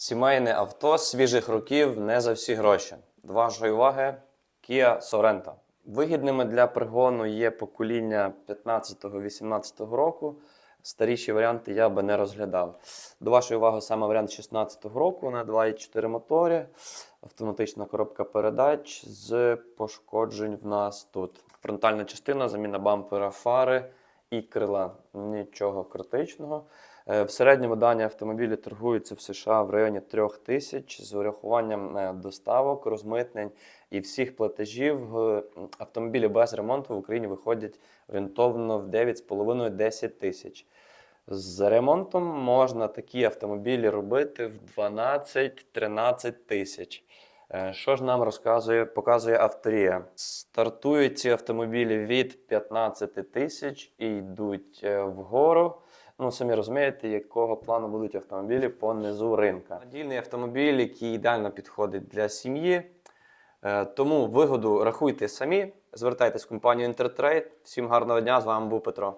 Сімейне авто свіжих років не за всі гроші. До вашої уваги Kia Sorento. Вигідними для пригону є покоління 15-18 року. Старіші варіанти я би не розглядав. До вашої уваги саме варіант 16-го року на 2,4 моторі. Автоматична коробка передач з пошкоджень в нас тут. Фронтальна частина, заміна бампера, фари і крила. Нічого критичного. Е, В середньому дані автомобілі торгуються в США в районі 3 тисяч з урахуванням е, доставок, розмитнень і всіх платежів. Е, Автомобілі без ремонту в Україні виходять орієнтовно в 9,5-10 тисяч. З ремонтом можна такі автомобілі робити в 12-13 тисяч. Е, Що ж нам розказує, показує авторія? Стартують ці автомобілі від 15 тисяч і йдуть е, вгору. Ну, самі розумієте, якого плану будуть автомобілі по низу ринка. Надійний автомобіль, який ідеально підходить для сім'ї. Е, Тому вигоду рахуйте самі. Звертайтесь в компанію Intertrade. Всім гарного дня! З вами був Петро.